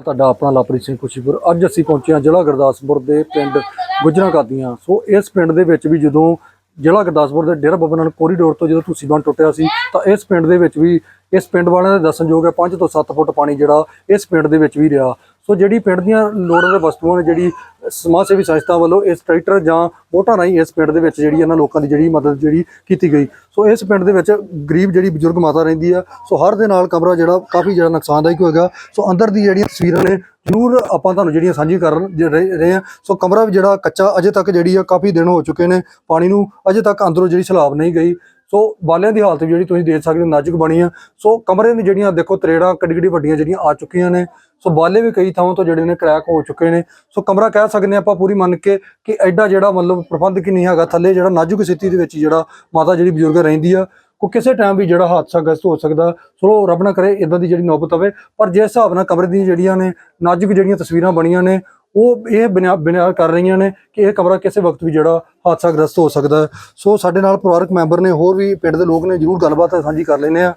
ਤੁਹਾਡਾ ਆਪਣਾ ਲਵਪ੍ਰੀਤ ਸਿੰਘ ਖੁਸ਼ੀਪੁਰ। ਅੱਜ ਅਸੀਂ ਪਹੁੰਚੇ ਹਾਂ ਜ਼ਿਲ੍ਹਾ ਗੁਰਦਾਸਪੁਰ ਦੇ ਪਿੰਡ ਗੁਜਰਾਂ ਕਾਦੀਆਂ। ਸੋ ਇਸ ਪਿੰਡ ਦੇ ਵਿੱਚ ਵੀ ਜਦੋਂ ਜ਼ਿਲ੍ਹਾ ਗੁਰਦਾਸਪੁਰ ਦੇ ਡੇਰਾ ਬਾਬਾ ਨਾਨਕ ਕੋਰੀਡੋਰ ਤੋਂ ਜਦੋਂ ਤੁਸੀਂ ਬੰਨ ਟੁੱਟਿਆ ਸੀ, ਤਾਂ ਇਸ ਪਿੰਡ ਦੇ ਵਿੱਚ ਵੀ, ਇਸ ਪਿੰਡ ਵਾਲਿਆਂ ਦੇ ਦੱਸਣਯੋਗ ਹੈ 5 ਤੋਂ 7 ਫੁੱਟ ਪਾਣੀ ਜਿਹੜਾ ਇਸ ਪਿੰਡ ਦੇ ਵਿੱਚ ਵੀ ਰਿਹਾ। ਸੋ ਜਿਹੜੀ ਪਿੰਡ ਦੀਆਂ ਲੋੜਾਂ ਦੇ ਵਸਤੂਆਂ ਨੇ ਜਿਹੜੀ ਸਮਾਜ ਸੇਵੀ ਸੰਸਥਾ ਵੱਲੋਂ ਇਸ ਟਰੈਕਟਰ ਜਾਂ ਵੋਟਾਂ ਰਾਹੀਂ ਇਸ ਪਿੰਡ ਦੇ ਵਿੱਚ ਜਿਹੜੀ ਇਹਨਾਂ ਲੋਕਾਂ ਦੀ ਜਿਹੜੀ ਮਦਦ ਜਿਹੜੀ ਕੀਤੀ ਗਈ। ਸੋ ਇਸ ਪਿੰਡ ਦੇ ਵਿੱਚ ਗਰੀਬ ਜਿਹੜੀ ਬਜ਼ੁਰਗ ਮਾਤਾ ਰਹਿੰਦੀ ਆ, ਸੋ ਹਰ ਦੇ ਨਾਲ ਕਮਰਾ ਜਿਹੜਾ ਕਾਫੀ ਜਿਹੜਾ ਨੁਕਸਾਨਦਾਇਕ ਹੋਏਗਾ। ਸੋ ਅੰਦਰ ਦੀ ਜਿਹੜੀਆਂ ਤਸਵੀਰਾਂ ਨੇ, ਜ਼ਰੂਰ ਆਪਾਂ ਤੁਹਾਨੂੰ ਜਿਹੜੀਆਂ ਸਾਂਝੀ ਕਰਨ ਰਹੇ ਰਹੇ ਆ। ਸੋ ਕਮਰਾ ਵੀ ਜਿਹੜਾ ਕੱਚਾ ਅਜੇ ਤੱਕ ਜਿਹੜੀ ਆ ਕਾਫੀ ਦਿਨ ਹੋ ਚੁੱਕੇ ਨੇ, ਪਾਣੀ ਨੂੰ ਅਜੇ ਤੱਕ ਅੰਦਰੋਂ ਜਿਹੜੀ ਸਲਾਬ ਨਹੀਂ ਗਈ। ਸੋ ਬਾਲਿਆਂ ਦੀ ਹਾਲਤ ਵੀ ਜਿਹੜੀ ਤੁਸੀਂ ਦੇਖ ਸਕਦੇ ਹੋ ਨਾਜ਼ੁਕ ਬਣੀ ਆ। ਸੋ ਕਮਰੇ ਦੀ ਜਿਹੜੀਆਂ ਦੇਖੋ ਤਰੇੜਾਂ ਕਿੱਡੀ ਕਿੱਡੀ ਵੱਡੀਆਂ ਜਿਹੜੀਆਂ ਆ ਚੁੱਕੀਆਂ ਨੇ। ਸੋ ਬਾਲੇ ਵੀ ਕਈ ਥਾਵਾਂ ਤੋਂ ਜਿਹੜੇ ਨੇ ਕ੍ਰੈਕ ਹੋ ਚੁੱਕੇ ਨੇ। ਸੋ ਕਮਰਾ ਕਹਿ ਸਕਦੇ ਹਾਂ ਆਪਾਂ ਪੂਰੀ ਮੰਨ ਕੇ ਕਿ ਐਡਾ ਜਿਹੜਾ ਮਤਲਬ ਪ੍ਰਬੰਧ ਕਿ ਨਹੀਂ ਹੈਗਾ ਥੱਲੇ ਜਿਹੜਾ ਨਾਜ਼ੁਕ ਸਥਿਤੀ ਦੇ ਵਿੱਚ ਜਿਹੜਾ ਮਾਤਾ ਜਿਹੜੀ ਬਜ਼ੁਰਗ ਰਹਿੰਦੀ ਆ ਕੋ ਕਿਸੇ ਟਾਈਮ ਵੀ ਜਿਹੜਾ ਹਾਦਸਾ ਗਸਤ ਹੋ ਸਕਦਾ ਸੋ ਰੱਬ ਨਾ ਕਰੇ ਇਦਾਂ ਦੀ ਜਿਹੜੀ ਨੌਬਤ ਆਵੇ। ਪਰ ਜਿਸ ਹਿਸਾਬ ਨਾਲ ਕਮਰੇ ਦੀਆਂ ਜਿਹੜੀਆਂ ਨੇ ਨਾਜ਼ੁਕ ਜਿਹੜੀਆਂ ਤਸਵੀਰਾਂ ਬਣੀਆਂ ਨੇ ਉਹ ਇਹ ਬਿਨਾ ਕਰ ਰਹੀਆਂ ਨੇ ਕਿ ਇਹ ਕਮਰਾ ਕਿਸੇ ਵਕਤ ਵੀ ਜਿਹੜਾ ਹਾਦਸਾ ਗ੍ਰਸਤ ਹੋ ਸਕਦਾ। ਹੈ ਸੋ ਸਾਡੇ ਨਾਲ ਪਰਿਵਾਰਕ ਮੈਂਬਰ ਨੇ ਹੋਰ ਵੀ ਪਿੰਡ ਦੇ ਲੋਕ ਨੇ ਜਰੂਰ ਗੱਲਬਾਤ ਸਾਂਝੀ ਕਰ ਲੈਨੇ ਆ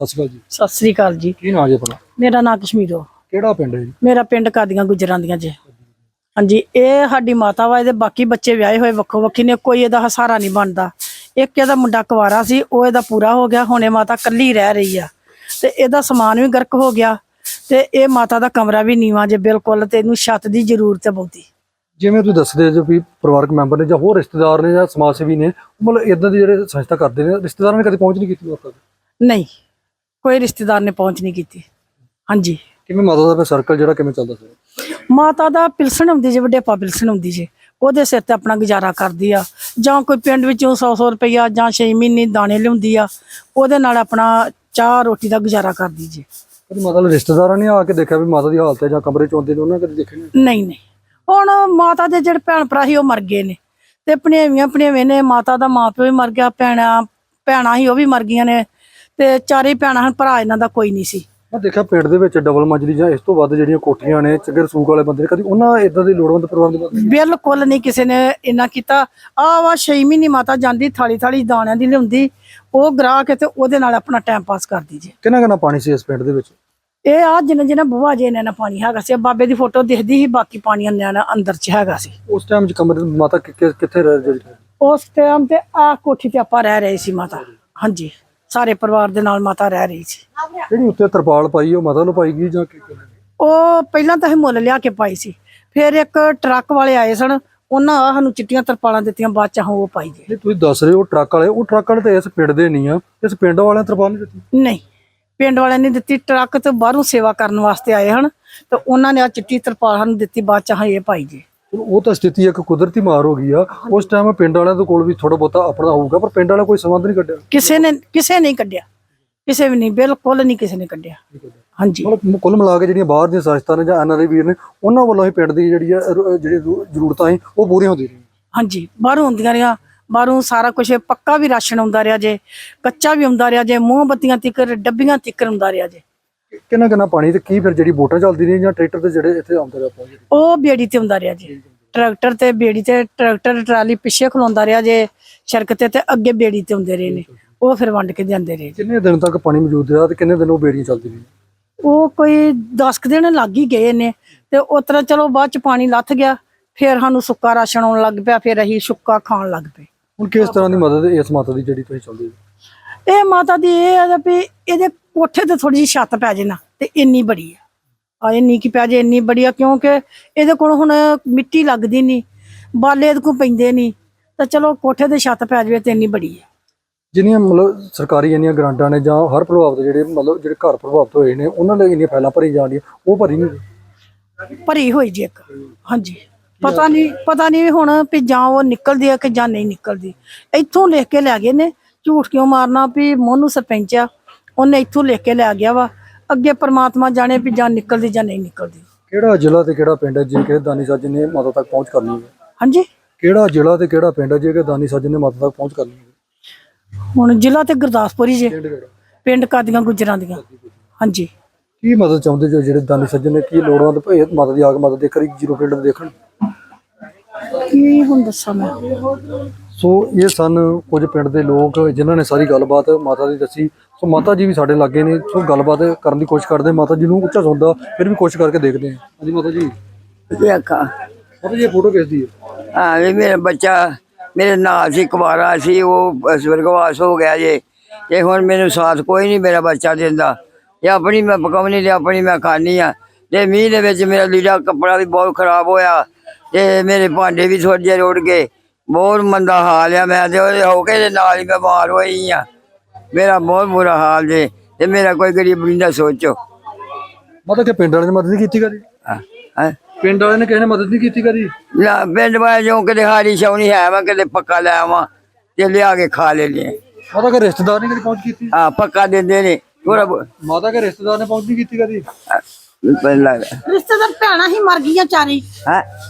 ਸਤਿ ਸ਼੍ਰੀ ਅਕਾਲ ਜੀ। ਸਤਿ ਸ੍ਰੀ ਅਕਾਲ ਜੀ। ਕੀ ਨਾਮ ਜੀ ਆਪਣਾ? ਮੇਰਾ ਨਾਮ ਕਸ਼ਮੀਰੋ। ਕਿਹੜਾ ਪਿੰਡ ਹੈ ਜੀ? ਮੇਰਾ ਪਿੰਡ ਕਾਦੀਆਂ ਗੁਜਰਾਂ ਦੀਆਂ ਜੀ। ਹਾਂਜੀ ਇਹ ਸਾਡੀ ਮਾਤਾ ਵਾ ਇਹਦੇ ਬਾਕੀ ਬੱਚੇ ਵਿਆਹੇ ਹੋਏ ਵੱਖੋ ਵੱਖੀ ਨੇ ਕੋਈ ਇਹਦਾ ਹਸਾਰਾ ਨਹੀਂ ਬਣਦਾ। ਇੱਕ ਇਹਦਾ ਮੁੰਡਾ ਕੁਵਾਰਾ ਸੀ ਉਹ ਇਹਦਾ ਪੂਰਾ ਹੋ ਗਿਆ ਹੁਣੇ ਮਾਤਾ ਕੱਲੀ ਰਹਿ ਰਹੀ ਆ। ਤੇ ਇਹਦਾ ਸਮਾਨ ਵੀ ਗਰਕ ਹੋ ਗਿਆ ਤੇ ਇਹ ਮਾਤਾ ਦਾ ਕਮਰਾ ਵੀ ਨੀਵਾਂ ਜੇ ਬਿਲਕੁਲ ਤੇ ਇਹਨੂੰ ਛੱਤ ਦੀ ਜ਼ਰੂਰਤ ਹੈ ਬਹੁਤੀ। ਜਿਵੇਂ ਤੁਸੀਂ ਦੱਸਦੇ ਜੋ ਵੀ ਪਰਿਵਾਰਕ ਮੈਂਬਰ ਨੇ ਜਾਂ ਹੋਰ ਰਿਸ਼ਤੇਦਾਰ ਨੇ ਜਾਂ ਸਮਾਜ ਸੇਵੀ ਨੇ ਮਤਲਬ ਇਦਾਂ ਦੀ ਜਿਹੜੇ ਸੰਸਥਾ ਕਰਦੇ ਨੇ ਰਿਸ਼ਤੇਦਾਰਾਂ ਨੇ ਕਦੇ ਪਹੁੰਚ ਨਹੀਂ ਕੀਤੀ ਨਹੀਂ ਕੋਈ ਰਿਸ਼ਤੇਦਾਰ ਨੇ ਪਹੁੰਚ ਨਹੀਂ ਕੀਤੀ। ਹਾਂਜੀ। ਕਿਵੇਂ ਮਾਤਾ ਦਾ ਫਿਰ ਸਰਕਲ ਜਿਹੜਾ ਕਿਵੇਂ ਚੱਲਦਾ ਸੀ ਮਾਤਾ ਦਾ ਪਿਲਸਣ ਹੁੰਦੀ ਜੇ ਵਡੇਪਾ ਪਿਲਸਣ ਹੁੰਦੀ ਜੇ ਉਹਦੇ ਸਿਰ ਤੇ ਆਪਣਾ ਗੁਜ਼ਾਰਾ ਕਰਦੀ ਆ। ਜਾਂ ਕੋਈ ਪਿੰਡ ਵਿੱਚੋਂ 100-100 ਰੁਪਈਆ ਜਾਂ 6 ਮਹੀਨੇ ਦਾਣੇ ਲਿਆਉਂਦੀ ਆ ਉਹਦੇ ਨਾਲ ਆਪਣਾ ਚਾਹ ਰੋਟੀ ਦਾ ਗੁਜ਼ਾਰਾ ਕਰਦੀ ਜੇ। ਕਦੇ ਮਤਲਬ ਰਿਸ਼ਤੇਦਾਰਾਂ ਨੇ ਆ ਕੇ ਦੇਖਿਆ ਵੀ ਮਾਤਾ ਦੀ ਹਾਲਤ ਹੈ ਜਾਂ ਕਮਰੇ ਚ ਆਉਂਦੇ ਨੇ ਉਹਨਾਂ ਕਦੇ ਦੇਖੇ ਨਹੀਂ? ਨਹੀਂ ਨਹੀਂ। ਹੁਣ ਮਾਤਾ ਦੇ ਜਿਹੜੇ ਭੈਣ ਭਰਾ ਸੀ ਉਹ ਮਰ ਗਏ ਨੇ। ਤੇ ਭਣੇਵੀਆਂ ਭਣੇਵੇਂ ਨੇ ਮਾਤਾ ਦਾ ਮਾਪਿਓ ਵੀ ਮਰ ਗਿਆ ਭੈਣਾਂ ਭੈਣਾਂ ਸੀ ਉਹ ਵੀ ਮਰ ਗਈਆਂ ਨੇ। ਤੇ ਚਾਰੇ ਭੈਣਾਂ ਹਨ ਭਰਾ ਇਹਨਾਂ ਦਾ ਕੋਈ ਨਹੀਂ ਸੀ। ਮੈਂ ਦੇਖਿਆ ਪਿੰਡ ਦੇ ਵਿੱਚ ਡਬਲ ਮੰਜ਼ਲੀ ਜਾਂ ਇਸ ਤੋਂ ਵੱਧ ਜਿਹੜੀਆਂ ਕੋਠੀਆਂ ਨੇ ਚੰਗੇ ਰਸੂਖ ਵਾਲੇ ਬੰਦੇ ਨੇ ਕਦੀ ਉਹਨਾਂ ਇਦਾਂ ਦੀ ਲੋੜਵੰਦ ਪਰਿਵਾਰ ਦੇ ਬੰਦੇ ਬਿਲਕੁਲ ਨਹੀਂ ਕਿਸੇ ਨੇ ਇੰਨਾ ਕੀਤਾ। ਆ ਵਾ 6 ਮਹੀਨੇ ਮਾਤਾ ਜਾਂਦੀ ਥਾਲੀ ਥਾਲੀ ਦਾਣਿਆਂ ਦੀ ਲਿਆਉਂਦੀ ਉਹ ਗਰਾ ਕੇ ਤੇ ਉਹਦੇ ਨਾਲ ਆਪਣਾ ਟਾਈਮ ਪਾਸ ਕਰਦੀ ਜੇ। ਕਿੰਨਾ ਕਿੰਨਾ ਪਾਣੀ ਸੀ ਇਸ ਪਿੰਡ ਦੇ ਵਿੱਚ? ਇਹ ਆ ਜਿੰਨਾ ਜਿੰਨਾ ਬੁਆ ਜੇ ਇਹਨਾਂ ਪਾਣੀ ਹੈਗਾ ਸੀ। ਬਾਬੇ ਦੀ ਫੋਟੋ ਦਿਖਦੀ ਸੀ ਬਾਕੀ ਪਾਣੀ ਅੰਨਿਆਂ ਅੰਦਰ ਚ ਹੈਗਾ ਸੀ। ਉਸ ਟਾਈਮ ਚ ਕਮਰੇ ਮਾਤਾ ਕਿੱਥੇ ਰਹਿ ਜਿਹੜੀ ਉਸ ਟਾਈਮ ਤੇ ਆ ਕੋਠੀ ਤੇ ਆਪਾਂ ਰਹਿ ਰਹੇ ਸੀ ਮਾਤਾ। ਹਾਂਜੀ। ਸਾਰੇ ਪਰਿਵਾਰ ਦੇ ਨਾਲ ਮਾਤਾ ਰਹਿ ਰਹੀ ਸੀ। ਜਿਹੜੀ ਉੱਤੇ ਤਰਪਾਲ ਪਾਈ ਉਹ ਮਾਤਾ ਨੂੰ ਪਾਈ ਗਈ ਜਾਂ ਕਿ ਉਹ ਪਹਿਲਾਂ ਤਾਂ ਇਹ ਮੁੱਲ ਲਿਆ ਕੇ ਪਾਈ ਸੀ। ਫਿਰ ਇੱਕ ਟਰੱਕ ਵਾਲੇ ਆਏ ਸਨ ਉਹਨਾਂ ਸਾਨੂੰ ਚਿੱਟੀਆਂ ਤਰਪਾਲਾਂ ਦਿੱਤੀਆਂ ਬਾਅਦ ਚ ਉਹ ਪਾਈ ਜੇ ਤੁਸੀਂ ਦੱਸ ਰਹੇ ਹੋ ਟਰੱਕ ਵਾਲੇ ਉਹ ਟਰੱਕ ਵਾਲੇ ਤਾਂ ਇਸ ਪਿੰਡ ਦੇ ਨਹੀਂ ਆ। ਇਸ ਪਿੰਡ ਵਾਲਿਆਂ ਤਰਪਾਲ ਨਹੀਂ ਦਿੱਤੀ? ਨਹੀਂ ਪਿੰਡ ਵਾਲਿਆਂ ਨੇ ਦਿੱਤੀ ਟਰੱਕ ਤੋਂ ਬਾਹਰੋਂ ਸੇਵਾ ਕਰਨ ਵਾਸਤੇ ਆਏ ਹਨ ਤੇ ਉਹਨਾਂ ਨੇ ਆ ਚਿੱਟੀ ਤਰਪਾਲ ਸਾਨੂੰ ਦਿੱਤੀ ਬਾਅਦ ਚ ਹਾਂ ਇਹ ਪਾਈ ਚਲੋ ਉਹ ਤਾਂ ਸਥਿਤੀ ਇੱਕ ਕੁਦਰਤੀ ਮਾਰ ਹੋ ਗਈ ਆ। ਉਸ ਟਾਈਮ ਪਿੰਡ ਵਾਲਿਆਂ ਦੇ ਕੋਲ ਵੀ ਥੋੜਾ ਬਹੁਤਾ ਆਪਣਾ ਹੋਊਗਾ ਪਰ ਪਿੰਡ ਵਾਲਾ ਕੋਈ ਸੰਬੰਧ ਨਹੀਂ ਕੱਢਿਆ। ਕਿਸੇ ਨੇ ਕਿਸੇ ਨਹੀਂ ਕੱਢਿਆ। ਕਿਸੇ ਵੀ ਨਹੀਂ ਬਿਲਕੁਲ ਨਹੀਂ ਕਿਸੇ ਨੇ ਕੱਢਿਆ। ਹਾਂਜੀ। ਮਤਲਬ ਕੁੱਲ ਮਿਲਾ ਕੇ ਜਿਹੜੀਆਂ ਬਾਹਰ ਦੀਆਂ ਸੰਸਥਾਵਾਂ ਨੇ ਜਾਂ ਐਨਆਰਆਈ ਵੀਰ ਨੇ ਉਹਨਾਂ ਵੱਲੋਂ ਹੀ ਪਿੰਡ ਦੀ ਜਿਹੜੀ ਜਿਹੜੀ ਜ਼ਰੂ- ਜ਼ਰੂਰਤਾਂ ਸੀ ਉਹ ਪੂਰੀਆਂ ਹੁੰਦੀਆਂ ਰਹੀਆਂ। ਹਾਂਜੀ ਬਾਹਰੋਂ ਹੁੰਦੀਆਂ ਰਹੀਆਂ। ਬਾਹਰੋਂ ਸਾਰਾ ਕੁਝ ਪੱਕਾ ਵੀ ਰਾਸ਼ਨ ਆਉਂਦਾ ਰਿਹਾ ਜੇ ਕੱਚਾ ਵੀ ਆਉਂਦਾ ਰਿਹਾ ਜੇ ਮੋਮਬੱਤੀਆਂ ਤਿੱਕਰ ਡੱਬੀਆਂ ਤਿੱਕਰ ਆਉਂਦਾ ਰਿਹਾ ਜੇ। ਕਿੰਨਾ ਕਿੰਨਾ ਪਾਣੀ ਤੇ ਕੀ ਫਿਰ ਜਿਹੜੀ ਬੋਟਾਂ ਚੱਲਦੀ ਰਹੀਆਂ ਜਾਂ ਟਰੈਕਟਰ ਤੇ ਜਿਹੜੇ ਇੱਥੇ ਆਉਂਦੇ ਰਹੇ ਪਹੁੰਚੇ ਉਹ ਬੇੜੀ ਤੇ ਆਉਂਦਾ ਰਿਹਾ ਜੀ। ਟਰੈਕਟਰ ਤੇ ਬੇੜੀ ਤੇ ਟਰੈਕਟਰ ਟਰਾਲੀ ਪਿੱਛੇ ਖਲੋਂਦਾ ਰਿਹਾ ਜੇ ਸੜਕ ਤੇ ਤੇ ਅੱਗੇ ਬੇੜੀ ਤੇ ਹੁੰਦੇ ਰਹੇ ਨੇ। ਉਹ ਫਿਰ ਵੰਡ ਕੇ ਜਾਂਦੇ ਰਹੇ। ਕਿੰਨੇ ਦਿਨ ਤੱਕ ਪਾਣੀ ਮੌਜੂਦ ਰਿਹਾ ਤੇ ਕਿੰਨੇ ਦਿਨ ਉਹ ਬੇੜੀਆਂ ਚੱਲਦੀ ਰਹੀਆਂ? ਉਹ ਕੋਈ 10 ਕੁ ਦਿਨ ਲੱਗ ਹੀ ਗਏ ਨੇ ਤੇ ਉਸ ਤਰ੍ਹਾਂ ਚਲੋ ਬਾਅਦ ਚ ਪਾਣੀ ਲੱਥ ਗਿਆ ਫਿਰ ਸਾਨੂੰ ਸੁੱਕਾ ਰਾਸ਼ਨ ਆਉਣ ਲੱਗ ਪਿਆ ਫਿਰ ਅਸੀਂ ਸੁੱਕਾ ਖਾਣ ਲੱਗ ਪਏ। ਹੁਣ ਕਿਸ ਤਰ੍ਹਾਂ ਦੀ ਮਦਦ ਇਸ ਮਾਤਾ ਦੀ ਜਿਹੜੀ ਤੁਸੀਂ ਚਾਹੁੰਦੇ ਹੋ? ਇਹ ਮਾਤਾ ਦੀ ਇਹ ਹੈ ਵੀ ਇਹਦੇ ਕੋਠੇ ਤੇ ਥੋੜੀ ਜਿਹੀ ਛੱਤ ਪੈ ਜੇ ਨਾ ਤੇ ਇੰਨੀ ਬੜੀ ਆ। ਆ ਇੰਨੀ ਕੀ ਪੈ ਜੇ ਇੰਨੀ ਬੜੀ ਆ ਕਿਉਂਕਿ ਇਹਦੇ ਕੋਲ ਹੁਣ ਮਿੱਟੀ ਲੱਗਦੀ ਨਹੀਂ ਬਾਲੇ ਇਹਦੇ ਕੋਲ ਪੈਂਦੇ ਨਹੀਂ ਤਾਂ ਚਲੋ ਕੋਠੇ ਤੇ ਛੱਤ ਪੈ ਜਾਵੇ ਤੇ ਇੰਨੀ ਬੜੀ ਆ। ਜਿੰਨੀਆਂ ਮਤਲਬ ਸਰਕਾਰੀ ਇੰਨੀਆਂ ਗ੍ਰਾਂਟਾਂ ਨੇ ਜਾਂ ਹਰ ਪ੍ਰਭਾਵਿਤ ਜਿਹੜੇ ਮਤਲਬ ਜਿਹੜੇ ਘਰ ਪ੍ਰਭਾਵਿਤ ਹੋਏ ਨੇ ਉਹਨਾਂ ਲਈ ਇੰਨੀਆਂ ਫਾਈਲਾਂ ਭਰੀ ਜਾਂਦੀਆਂ ਉਹ ਭਰੀ ਨਹੀਂ ਭਰੀ ਹੋਈ ਜੀ ਇੱਕ ਹਾਂਜੀ। ਪਤਾ ਨਹੀਂ ਪਤਾ ਨਹੀਂ ਹੁਣ ਵੀ ਜਾਂ ਉਹ ਨਿਕਲਦੀ ਆ ਕਿ ਜਾਂ ਨਹੀਂ ਨਿਕਲਦੀ। ਇੱਥੋਂ ਲਿਖ ਕੇ ਲੈ ਗਏ ਨੇ ਝੂਠ ਕਿਉਂ ਮਾਰਨਾ ਵੀ ਮੋਨੂ ਸਰਪੰਚ ਆ ਉਹਨੇ ਇੱਥੋਂ ਲਿਖ ਕੇ ਲੈ ਗਿਆ ਵਾ। ਅੱਗੇ ਪ੍ਰਮਾਤਮਾ ਜਾਣੇ ਵੀ ਜਾਂ ਨਿਕਲਦੀ ਜਾਂ ਨਹੀਂ ਨਿਕਲਦੀ। ਕਿਹੜਾ ਜ਼ਿਲ੍ਹਾ ਤੇ ਕਿਹੜਾ ਪਿੰਡ ਹੈ? ਜੇ ਕਿ ਦਾਨੀ ਸਾਜਨ ਨੇ ਮਾਤਾ ਤੱਕ ਪਹੁੰਚ ਕਰਨੀ ਹੈ। ਹਾਂਜੀ? ਕਿਹੜਾ ਜ਼ਿਲ੍ਹਾ ਤੇ ਕਿਹੜਾ ਪਿੰਡ ਹੈ? ਜੇ ਕਿ ਦਾਨੀ ਸਾਜਨ ਨੇ ਮਾਤਾ ਤੱਕ ਪਹੁੰਚ ਕਰਨੀ ਹੈ। ਹੁਣ ਜ਼ਿਲ੍ਹਾ ਤੇ ਗੁਰਦਾਸਪੁਰ ਹੀ ਜੇ। ਪਿੰਡ ਕਾਦੀਆਂ ਗੁਜਰਾਂ ਦੀਆਂ। ਹਾਂਜੀ। ਕੀ ਮਦਦ ਚਾਹੁੰਦੇ ਜੋ ਜਿਹੜੇ ਦਾਨੀ ਸੱਜਣ ਨੇ? ਕੀ ਲੋੜਵੰਦ ਭਈ ਮਾਤਾ ਦੀ ਆਗ ਮਦਦ ਦੇ ਕਰੀ ਜੀਰੋ ਫੀਲਡ ਦੇਖਣ? ਕੀ ਹੁਣ ਦੱਸਾਂ ਮੈਂ? ਸੋ ਇਹ ਸਨ ਕੁਝ ਪਿੰਡ ਦੇ ਲੋਕ ਜਿਨ੍ਹਾਂ ਨੇ ਸਾਰੀ ਗੱਲਬਾਤ ਮਾਤਾ ਦੀ ਦੱਸੀ। ਸੋ ਮਾਤਾ ਜੀ ਵੀ ਸਾਡੇ ਲਾਗੇ ਨੇ ਸੋ ਗੱਲਬਾਤ ਕਰਨ ਦੀ ਕੋਸ਼ਿਸ਼ ਕਰਦੇ ਮਾਤਾ ਜੀ ਨੂੰ ਉੱਚਾ ਸੁਣਦਾ ਫਿਰ ਵੀ ਕੋਸ਼ਿਸ਼ ਕਰਕੇ ਦੇਖਦੇ ਹਾਂ। ਹਾਂਜੀ ਮਾਤਾ ਜੀ। ਦੇਖਾ ਮਾਤਾ ਜੀ ਇਹ ਫੋਟੋ ਕਿਸ ਦੀ ਹੈ? ਹਾਂ ਵੀ ਮੇਰਾ ਬੱਚਾ ਮੇਰੇ ਨਾਲ ਸੀ ਕੁਵਾਰਾ ਸੀ ਉਹ ਸਵਰਗਵਾਸ ਹੋ ਗਿਆ ਜੇ। ਤੇ ਹੁਣ ਮੈਨੂੰ ਸਾਥ ਕੋਈ ਨਹੀਂ ਮੇਰਾ ਬੱਚਾ ਦਿੰਦਾ। ਇਹ ਆਪਣੀ ਮੈਂ ਪਕਾਉਣੀ ਤੇ ਆਪਣੀ ਮੈਂ ਖਾਣੀ ਆ ਤੇ ਮੀਂਹ ਦੇ ਵਿੱਚ ਮੇਰਾ ਲੀੜਾ ਕੱਪੜਾ ਵੀ ਬਹੁਤ ਖਰਾਬ ਹੋਇਆ। ਤੇ ਮੇਰੇ ਭਾਂਡੇ ਵੀ ਥੋੜੇ ਜਿਹੇ ਰੁੜ ਗਏ। ਬਹੁਤ ਮੰਦਾ ਹਾਲ ਆ ਮੈਂ ਤੇ ਉਹਦੇ ਹੋ ਕੇ ਦੇ ਨਾਲ ਹੀ ਬਿਮਾਰ ਹੋਈ ਆ। ਮੇਰਾ ਬਹੁਤ ਬੁਰਾ ਹਾਲ ਜੇ ਤੇ ਮੇਰਾ ਕੋਈ ਗਰੀਬੀ ਦਾ ਸੋਚੋ। ਮਾਤਾ ਕਿ ਪਿੰਡ ਵਾਲਿਆਂ ਨੇ ਮਦਦ ਨਹੀਂ ਕੀਤੀ ਕਦੀ? ਹਾਂ ਹਾਂ। ਪਿੰਡ ਵਾਲਿਆਂ ਨੇ ਕਿਸੇ ਨੇ ਮਦਦ ਨਹੀਂ ਕੀਤੀ ਕਦੀ? ਨਾ ਪਿੰਡ ਵਾਲੇ ਜੋ ਕਿਤੇ ਹਾਰੀ ਸ਼ੌਣੀ ਹੈ ਮੈਂ ਕਿਤੇ ਪੱਕਾ ਲੈ ਆਵਾਂ ਤੇ ਲਿਆ ਕੇ ਖਾ ਲੈਣੇ ਮਾਤਾ ਕੇ ਰਿਸ਼ਤੇਦਾਰ ਨੇ ਕਦੀ ਪਹੁੰਚ ਕੀਤੀ? ਆ ਪੱਕਾ ਦਿੰਦੇ ਨੇ। ਥੋੜਾ ਮਾਤਾ ਕੇ ਰਿਸ਼ਤੇਦਾਰ ਨੇ ਪਹੁੰਚ ਨਹੀਂ ਕੀਤੀ ਕਦੀ? ਪਹਿਲਾਂ ਰਿਸ਼ਤੇਦਾਰ ਭੈਣਾਂ ਹੀ ਮਰ ਗਈਆਂ ਚਾਰੇ ਹੈ।